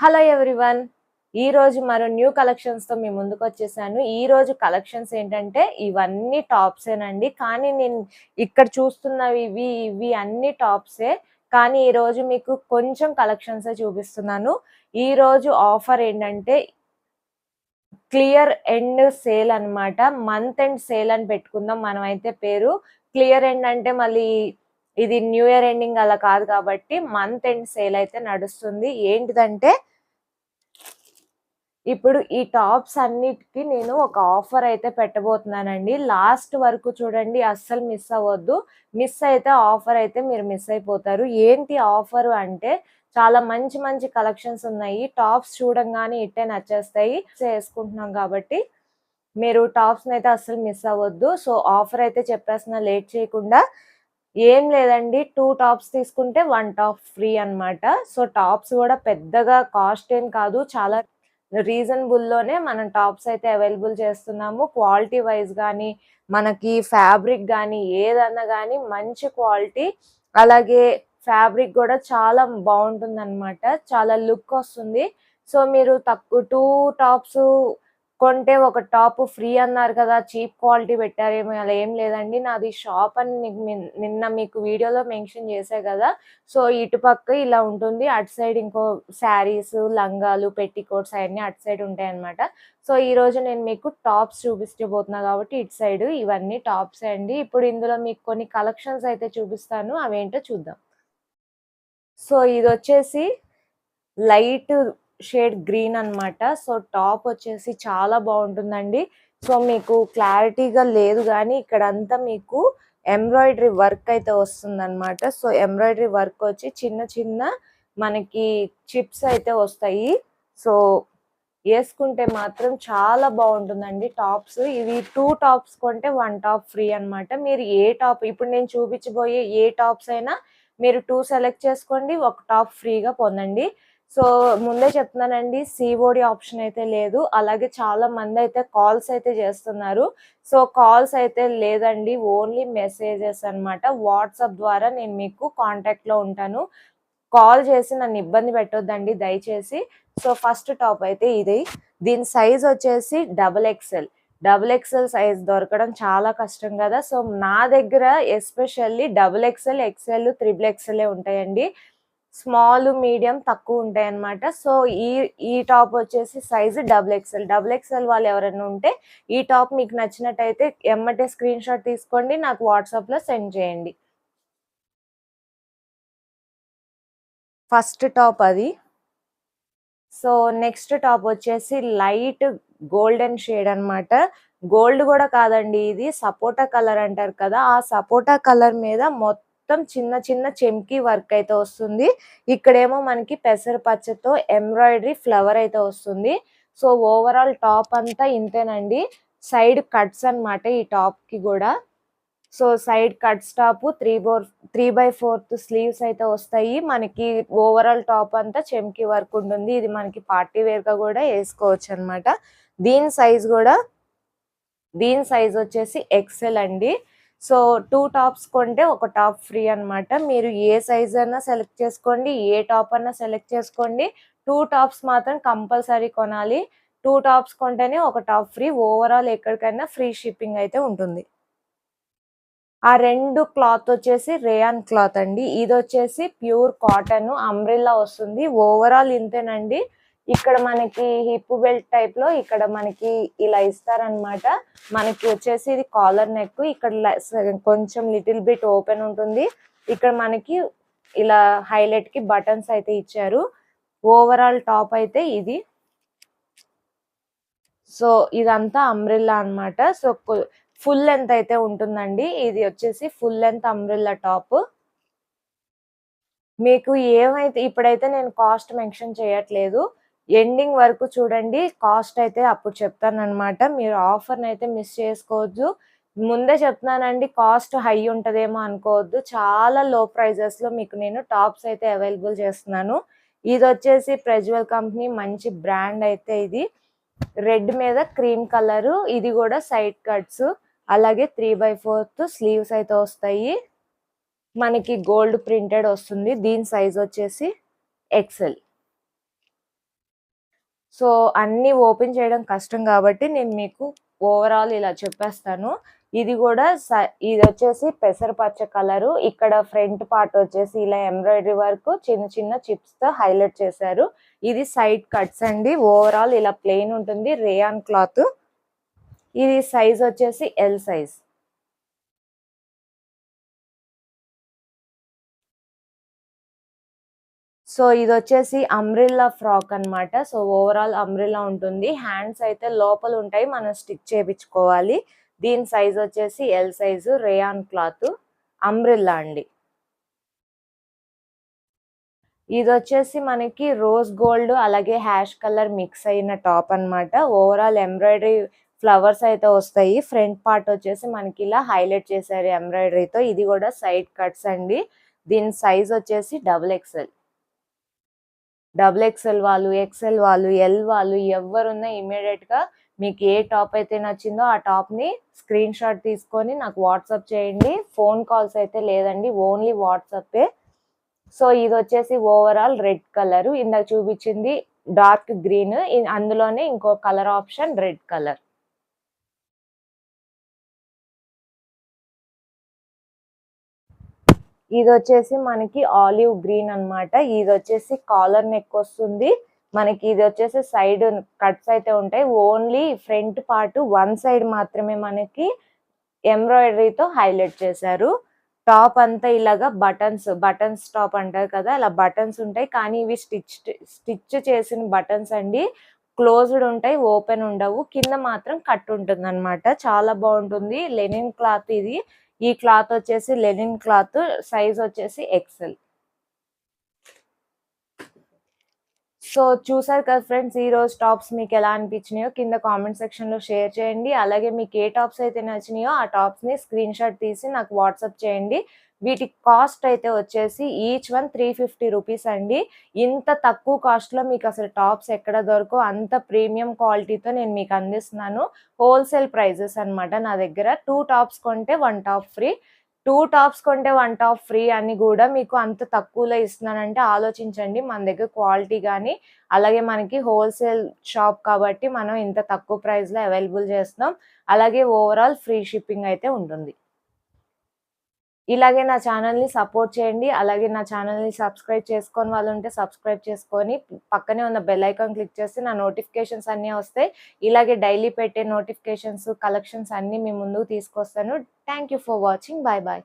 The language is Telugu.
Hello everyone. ఈ రోజు మరో న్యూ కలెక్షన్స్తో మీ ముందుకు వచ్చేసాను. ఈ రోజు కలెక్షన్స్ ఏంటంటే ఇవన్నీ టాప్సేనండి కానీ నేను ఇక్కడ చూస్తున్నవి ఇవి ఇవి అన్ని టాప్సే కానీ ఈరోజు మీకు కొంచెం కలెక్షన్సే చూపిస్తున్నాను. ఈ రోజు ఆఫర్ ఏంటంటే క్లియర్ ఎండ్ సేల్ అనమాట మంత్ ఎండ్ సేల్ అని పెట్టుకుందాం. మనం అయితే పేరు క్లియర్ ఎండ్ అంటే మళ్ళీ ఇది న్యూ ఇయర్ ఎండింగ్ అలా కాదు కాబట్టి మంత్ ఎండ్ సేల్ అయితే నడుస్తుంది. ఏంటిదంటే ఇప్పుడు ఈ టాప్స్ అన్నిటికి నేను ఒక ఆఫర్ అయితే పెట్టబోతున్నానండి. లాస్ట్ వరకు చూడండి అస్సలు మిస్ అవ్వద్దు. మిస్ అయితే ఆఫర్ అయితే మీరు మిస్ అయిపోతారు. ఏంటి ఆఫర్ అంటే చాలా మంచి మంచి కలెక్షన్స్ ఉన్నాయి. టాప్స్ చూడంగానే ఇట్టే నచ్చేస్తాయి. వేసుకుంటున్నాం కాబట్టి మీరు టాప్స్ అయితే అస్సలు మిస్ అవ్వద్దు. సో ఆఫర్ అయితే చెప్పేస్తున్నా లేట్ చేయకుండా ఏం లేదండి. టూ టాప్స్ తీసుకుంటే వన్ టాప్ ఫ్రీ అన్నమాట. సో టాప్స్ కూడా పెద్దగా కాస్ట్ ఏం కాదు. చాలా రీజనబుల్లోనే మనం టాప్స్ అయితే అవైలబుల్ చేస్తున్నాము. క్వాలిటీ వైజ్ కానీ మనకి ఫ్యాబ్రిక్ కానీ ఏదన్నా కానీ మంచి క్వాలిటీ. అలాగే ఫ్యాబ్రిక్ కూడా చాలా బాగుంటుంది అనమాట చాలా లుక్ వస్తుంది. సో మీరు తక్కువ టూ టాప్స్ కొంటే ఒక టాప్ ఫ్రీ అన్నారు కదా చీప్ క్వాలిటీ పెట్టారేమో అలా ఏం లేదండి. నాది షాప్ అని నిన్న మీకు వీడియోలో మెన్షన్ చేసా కదా. సో ఇటుపక్క ఇలా ఉంటుంది. అటు సైడ్ ఇంకో శారీస్ లంగాలు పెట్టికోట్స్ అవన్నీ అటు సైడ్ ఉంటాయి అనమాట సో ఈరోజు నేను మీకు టాప్స్ చూపించబోతున్నా కాబట్టి ఇటు సైడ్ ఇవన్నీ టాప్స్ అండి. ఇప్పుడు ఇందులో మీకు కొన్ని కలెక్షన్స్ అయితే చూపిస్తాను. అవేంటో చూద్దాం. సో ఇది వచ్చేసి లైట్ షేడ్ గ్రీన్ అన్నమాట. సో టాప్ వచ్చేసి చాలా బాగుంటుందండి. సో మీకు క్లారిటీగా లేదు కానీ ఇక్కడ అంతా మీకు ఎంబ్రాయిడరీ వర్క్ అయితే వస్తుందన్నమాట. సో ఎంబ్రాయిడరీ వర్క్ వచ్చి చిన్న చిన్న మనకి చిప్స్ అయితే వస్తాయి. సో వేసుకుంటే మాత్రం చాలా బాగుంటుందండి టాప్స్. ఇవి టూ టాప్స్ కొంటే వన్ టాప్ ఫ్రీ అన్నమాట. మీరు ఏ టాప్ ఇప్పుడు నేను చూపించబోయే ఏ టాప్స్ అయినా మీరు టూ సెలెక్ట్ చేసుకోండి ఒక టాప్ ఫ్రీగా పొందండి. సో ముందే చెప్తున్నానండి సిఓడి ఆప్షన్ అయితే లేదు. అలాగే చాలా మంది అయితే కాల్స్ అయితే చేస్తున్నారు. సో కాల్స్ అయితే లేదండి ఓన్లీ మెసేజెస్ అనమాట వాట్సాప్ ద్వారా నేను మీకు కాంటాక్ట్లో ఉంటాను. కాల్ చేసి నన్ను ఇబ్బంది పెట్టొద్దండి దయచేసి. సో ఫస్ట్ టాప్ అయితే ఇది. దీని సైజ్ వచ్చేసి double XL double XL size దొరకడం చాలా కష్టం కదా. సో నా దగ్గర especially double XL XL triple XL ఉంటాయండి. స్మాల్ మీడియం తక్కువ ఉంటాయి అన్నమాట సో ఈ ఈ టాప్ వచ్చేసి size double XL. Double XL వాళ్ళు ఎవరైనా ఉంటే ఈ టాప్ మీకు నచ్చినట్టయితే ఎమ్మటే స్క్రీన్ షాట్ తీసుకోండి నాకు వాట్సాప్లో సెండ్ చేయండి. ఫస్ట్ టాప్ అది. సో నెక్స్ట్ టాప్ వచ్చేసి లైట్ గోల్డెన్ షేడ్ అన్నమాట. గోల్డ్ కూడా కాదండి ఇది సపోటా కలర్ అంటారు కదా ఆ సపోటా కలర్ మీద మొత్తం మొత్తం చిన్న చిన్న చెమ్కీ వర్క్ అయితే వస్తుంది. ఇక్కడేమో మనకి పెసర పచ్చతో ఎంబ్రాయిడరీ ఫ్లవర్ అయితే వస్తుంది. సో ఓవరాల్ టాప్ అంతా ఇంతేనండి. సైడ్ కట్స్ అన్నమాట ఈ టాప్కి కూడా. So side cuts top three four three by fourth sleeves అయితే వస్తాయి. మనకి ఓవరాల్ టాప్ అంతా చెంకి వర్క్ ఉంటుంది. ఇది మనకి పార్టీ వేర్గా కూడా వేసుకోవచ్చు అన్నమాట. దీని సైజ్ కూడా దీని సైజ్ వచ్చేసి ఎక్సెల్ అండి. సో టూ టాప్స్ కొంటే ఒక టాప్ ఫ్రీ అన్నమాట. మీరు ఏ సైజ్ అయినా సెలెక్ట్ చేసుకోండి ఏ టాప్ అన్నా సెలెక్ట్ చేసుకోండి. టూ టాప్స్ మాత్రం కంపల్సరీ కొనాలి. టూ టాప్స్ కొంటేనే ఒక టాప్ ఫ్రీ. ఓవరాల్ ఎక్కడికైనా ఫ్రీ షిప్పింగ్ అయితే ఉంటుంది. ఆ రెండు క్లాత్ వచ్చేసి రేయాన్ క్లాత్ అండి. ఇది వచ్చేసి ప్యూర్ కాటన్ అంబ్రిల్లా వస్తుంది. ఓవరాల్ ఇంతేనండి. ఇక్కడ మనకి హిప్ బెల్ట్ టైప్లో ఇక్కడ మనకి ఇలా ఇస్తారనమాట మనకి వచ్చేసి ఇది కాలర్ నెక్ ఇక్కడ కొంచెం లిటిల్ బిట్ ఓపెన్ ఉంటుంది. ఇక్కడ మనకి ఇలా హైలైట్కి బటన్స్ అయితే ఇచ్చారు. ఓవరాల్ టాప్ అయితే ఇది. సో ఇదంతా అంబ్రిల్లా అన్నమాట. సో ఫుల్ లెంత్ అయితే ఉంటుందండి. ఇది వచ్చేసి ఫుల్ లెంత్ అంబ్రిల్లా టాప్ మీకు ఏమైతే ఇప్పుడైతే నేను కాస్ట్ మెన్షన్ చేయట్లేదు. ఎండింగ్ వరకు చూడండి. కాస్ట్ అయితే అప్పుడు చెప్తాను అనమాట మీరు ఆఫర్ని అయితే మిస్ చేసుకోవద్దు. ముందే చెప్తున్నానండి కాస్ట్ హై ఉంటుందేమో అనుకోవద్దు. చాలా లో ప్రైజెస్లో మీకు నేను టాప్స్ అయితే అవైలబుల్ చేస్తున్నాను. ఇది వచ్చేసి ప్రజ్వల్ కంపెనీ మంచి బ్రాండ్ అయితే ఇది. రెడ్ మీద క్రీమ్ కలర్ ఇది కూడా సైడ్ కట్స్ అలాగే త్రీ బై ఫోర్త్ స్లీవ్స్ అయితే వస్తాయి. మనకి గోల్డ్ ప్రింటెడ్ వస్తుంది. దీని సైజ్ వచ్చేసి ఎక్సెల్. సో అన్నీ ఓపెన్ చేయడం కష్టం కాబట్టి నేను మీకు ఓవరాల్ ఇలా చెప్పేస్తాను. ఇది కూడా స- ఇది వచ్చేసి పెసరపచ్చ కలరు. ఇక్కడ ఫ్రంట్ పార్ట్ వచ్చేసి ఇలా ఎంబ్రాయిడరీ వర్క్ చిన్న చిన్న చిప్స్తో హైలైట్ చేశారు. ఇది సైడ్ కట్స్ అండి. ఓవరాల్ ఇలా ప్లెయిన్ ఉంటుంది. Rayon cloth. ఇది సైజ్ వచ్చేసి ఎల్ సైజ్. సో ఇది వచ్చేసి అంబ్రిల్లా ఫ్రాక్ అన్నమాట. సో ఓవరాల్ అంబ్రిల్లా ఉంటుంది. హ్యాండ్స్ అయితే లోపల ఉంటాయి. మనం స్టిచ్ చేయించుకోవాలి దీని సైజ్ వచ్చేసి L size rayon cloth umbrella అండి. ఇది వచ్చేసి మనకి రోజ్ గోల్డ్ అలాగే హ్యాష్ కలర్ మిక్స్ అయిన టాప్ అన్నమాట. ఓవరాల్ ఎంబ్రాయిడరీ ఫ్లవర్స్ అయితే వస్తాయి. ఫ్రంట్ పార్ట్ వచ్చేసి మనకి ఇలా హైలైట్ చేశారు ఎంబ్రాయిడరీతో ఇది కూడా సైడ్ కట్స్ అండి. దీని సైజ్ వచ్చేసి డబుల్ ఎక్స్ఎల్ డబుల్ ఎక్స్ఎల్ వాళ్ళు ఎక్స్ఎల్ వాళ్ళు ఎల్ వాళ్ళు ఎవరున్నా ఇమ్మీడియట్గా మీకు ఏ టాప్ అయితే నచ్చిందో ఆ టాప్ని స్క్రీన్ షాట్ తీసుకొని నాకు వాట్సాప్ చేయండి. ఫోన్ కాల్స్ అయితే లేదండి ఓన్లీ వాట్సాపే సో ఇది వచ్చేసి ఓవరాల్ రెడ్ కలర్. ఇందాక చూపించింది డార్క్ గ్రీన్. అందులోనే ఇంకో కలర్ ఆప్షన్ రెడ్ కలర్. ఇది వచ్చేసి మనకి ఆలివ్ గ్రీన్ అన్నమాట. ఇది వచ్చేసి కాలర్ నెక్ వస్తుంది. మనకి ఇది వచ్చేసి సైడ్ కట్స్ అయితే ఉంటాయి. Only front part one side మాత్రమే మనకి ఎంబ్రాయిడరీతో హైలైట్ చేశారు. టాప్ అంతా ఇలాగా బటన్స్ బటన్స్ టాప్ అంటారు కదా ఇలా బటన్స్ ఉంటాయి. కానీ ఇవి స్టిచ్ స్టిచ్ చేసిన బటన్స్ అండి. క్లోజ్డ్ ఉంటాయి ఓపెన్ ఉండవు. కింద మాత్రం కట్ ఉంటుంది అనమాట చాలా బాగుంటుంది. లెనిన్ క్లాత్ ఇది. ఈ క్లాత్ వచ్చేసి లెనిన్ క్లాత్ సైజ్ వచ్చేసి ఎక్సెల్. సో చూసారు కదా ఫ్రెండ్స్ ఈ రోజు టాప్స్ మీకు ఎలా అనిపించినాయో కింద కామెంట్ సెక్షన్లో షేర్ చేయండి. అలాగే మీకు ఏ టాప్స్ అయితే నచ్చినాయో ఆ టాప్స్ని స్క్రీన్ షాట్ తీసి నాకు వాట్సాప్ చేయండి. వీటి కాస్ట్ అయితే వచ్చేసి each one three fifty rupees అండి. ఇంత తక్కువ కాస్ట్లో మీకు అసలు టాప్స్ ఎక్కడ దొరకో అంత ప్రీమియం క్వాలిటీతో నేను మీకు అందిస్తున్నాను. హోల్సేల్ ప్రైజెస్ అన్నమాట నా దగ్గర. టూ టాప్స్ కొంటే one top free. Two tops కొంటే వన్ టాప్ ఫ్రీ అని కూడా మీకు అంత తక్కువలో ఇస్తున్నానంటే ఆలోచించండి. మన దగ్గర క్వాలిటీ కానీ అలాగే మనకి హోల్సేల్ షాప్ కాబట్టి మనం ఇంత తక్కువ ప్రైస్లో అవైలబుల్ చేస్తున్నాం. అలాగే ఓవరాల్ ఫ్రీ షిప్పింగ్ అయితే ఉంటుంది. ఇలాగే నా ఛానల్ని సపోర్ట్ చేయండి. అలాగే నా ఛానల్ని సబ్స్క్రైబ్ చేసుకొని వాళ్ళు ఉంటే సబ్స్క్రైబ్ చేసుకొని పక్కనే ఉన్న బెల్ ఐకాన్ క్లిక్ చేస్తే నా నోటిఫికేషన్స్ అన్నీ వస్తాయి. ఇలాగే డైలీ పెట్టే నోటిఫికేషన్స్ కలెక్షన్స్ అన్నీ మీ ముందుకు తీసుకొస్తాను. Thank you for watching bye bye